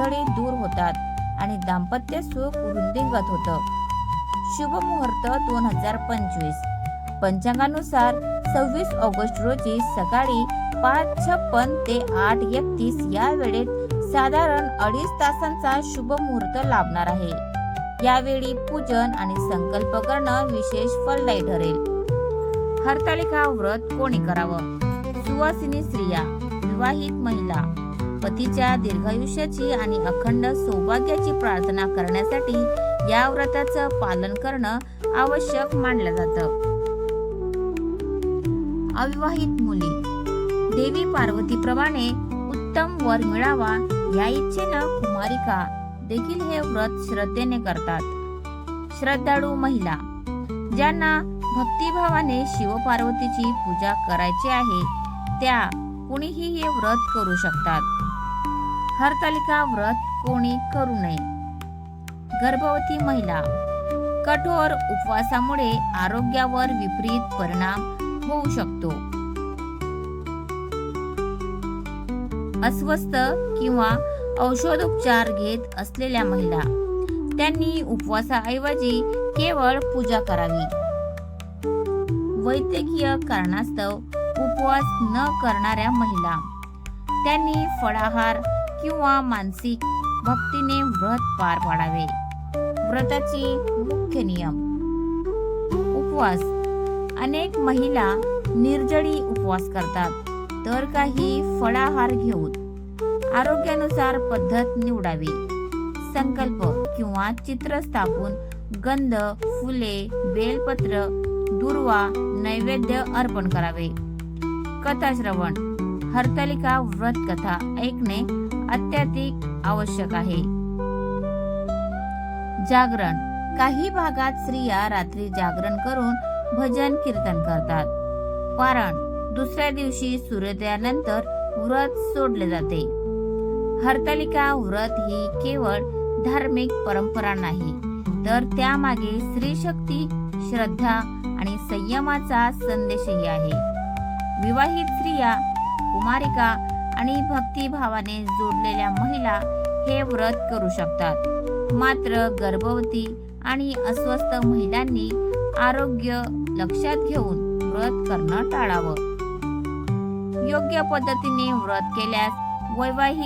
अडथळे दूर होतात आणि दाम्पत्य सुख वृद्धिंगत होतं. शुभ मुहूर्त दोन हजार पंचवीस. पंचांगानुसार सव्वीस ऑगस्ट रोजी सकाळी पाच छप्पन ते आठ एकतीस या वेळेत साधारण अडीच तासांचा शुभ मुहूर्त लाभणार आहे. यावेळी पूजन आणि संकल्प करणं विशेष फलदायी ठरेल. हरतालिका व्रत कोणी करावं? सुवासिनी स्त्रिया विवाहित महिला. पतीच्या दीर्घायुष्याची आणि अखंड सौभाग्याची प्रार्थना करण्यासाठी या व्रताचं पालन करणं आवश्यक मानलं जातं. अविवाहित मुली. देवी पार्वतीप्रमाणे उत्तम वर मिळावा या इच्छेनं कुमारिका देखील हे व्रत श्रद्धेने करतात. श्रद्धाळू महिला. ज्यांना भक्तिभावाने शिवपार्वतीची पूजा करायची आहे त्या कुणीही हे व्रत करू शकतात. हरतालिका व्रत कोणी करू नये. गर्भवती महिला कठोर उपवासामुळे आरोग्यावर विपरीत परिणाम होऊ शकतो. अस्वस्थ किंवा औषधोपचार घेत असलेल्या महिला त्यांनी उपवासाऐवजी केवळ पूजा करावी. वैद्यकीय कारणास्तव उपवास न करणाऱ्या महिला त्यांनी फळाहार किंवा मानसिक भक्तीने व्रत पार पाडावे. व्रताची मुख्य नियम. उपवास. अनेक महिला निर्जळी उपवास करतात. तर काही फळाहार घेऊन आरोग्यानुसार पद्धत निवडावी. संकल्प किंवा चित्र स्थापून गंध फुले बेलपत्र दुर्वा नैवेद्य अर्पण करावे. कथाश्रवण हरतालिका व्रत कथा ऐकणे अत्याधिक आवश्यक आहे. जागरण. काही भागात स्त्रिया रात्री जागरण करून भजन कीर्तन करतात. पारण दुसऱ्या दिवशी सूर्योदयानंतर व्रत सोडले जाते. हरतालिका व्रत ही केवळ धार्मिक परंपरा नाही तर त्यामागे स्त्री शक्ती श्रद्धा आणि संयमाचा संदेशही आहे. विवाहित स्त्रिया कुमारिका आणि भक्तिभावाने जोडलेल्या महिला हे व्रत करू शकतात. मात्र गर्भवती आणि अस्वस्थ महिलांनी आरोग्य लक्षात घेऊन व्रत करणं टाळावं. योग्य पद्धतीने व्रत केल्यास वैवाहिक